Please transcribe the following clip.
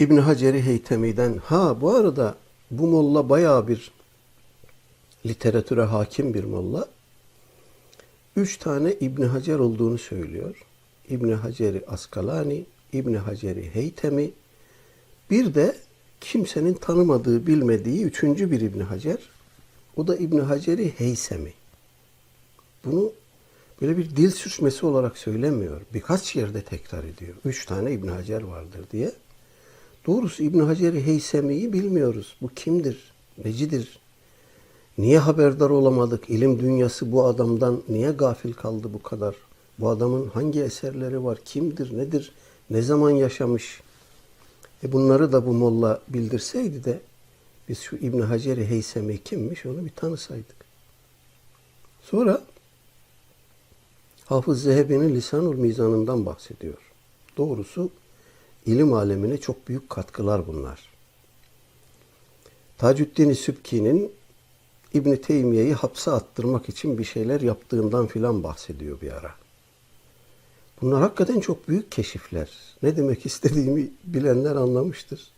İbn Hacer-i Heytemi'den ha bu arada bu molla bayağı bir literatüre hakim bir molla. Üç tane İbn Hacer olduğunu söylüyor. İbn Hacer-i Askalani, İbn Hacer-i Heytemi, bir de kimsenin tanımadığı, bilmediği üçüncü bir İbn Hacer. O da İbn Hacer-i Heysemi. Bunu böyle bir dil sürçmesi olarak söylemiyor. Birkaç yerde tekrar ediyor. Üç tane İbn Hacer vardır diye. Doğrusu İbn Hacer-i Heysemi'yi bilmiyoruz. Bu kimdir? Necidir? Niye haberdar olamadık? İlim dünyası bu adamdan niye gafil kaldı bu kadar? Bu adamın hangi eserleri var? Kimdir? Nedir? Ne zaman yaşamış? E bunları da bu molla bildirseydi de biz şu İbn Hacer-i Heysemi kimmiş onu bir tanısaydık. Sonra Hafız Zehebi'nin Lisanul Mizan'ından bahsediyor. Doğrusu ilim alemine çok büyük katkılar bunlar. Taceddin Sübki'nin İbn Teymiye'yi hapse attırmak için bir şeyler yaptığından filan bahsediyor bir ara. Bunlar hakikaten çok büyük keşifler. Ne demek istediğimi bilenler anlamıştır.